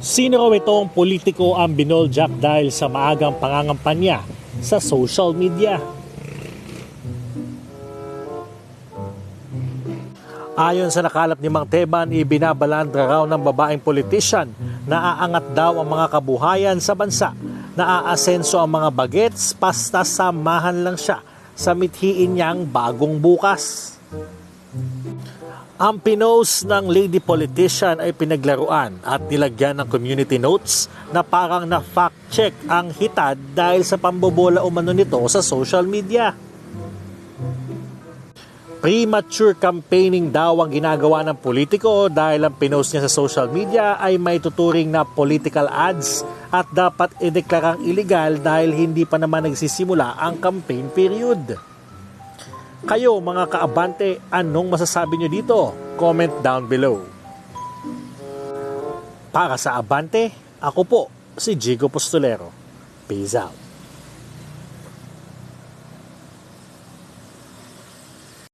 Sino raw itong politiko ang binoljak dahil sa maagang pangangampanya sa social media? Ayon sa nakalap ni Mang Teban, ibinabalandra raw ng babaeng politician na aangat daw ang mga kabuhayan sa bansa. Naaasenso ang mga bagets, basta samahan lang siya sa mithiin niyang bagong bukas. Ang pinost ng lady politician ay pinaglaruan at nilagyan ng community notes na parang na fact check ang hitad dahil sa pambobola umano nito sa social media. Premature campaigning daw ang ginagawa ng politiko dahil ang pinost niya sa social media ay may tuturing na political ads at dapat ideklarang illegal dahil hindi pa naman nagsisimula ang campaign period. Kayo mga kaabante, anong masasabi nyo dito? Comment down below. Para sa Abante, ako po si Jigo Postolero. Peace out.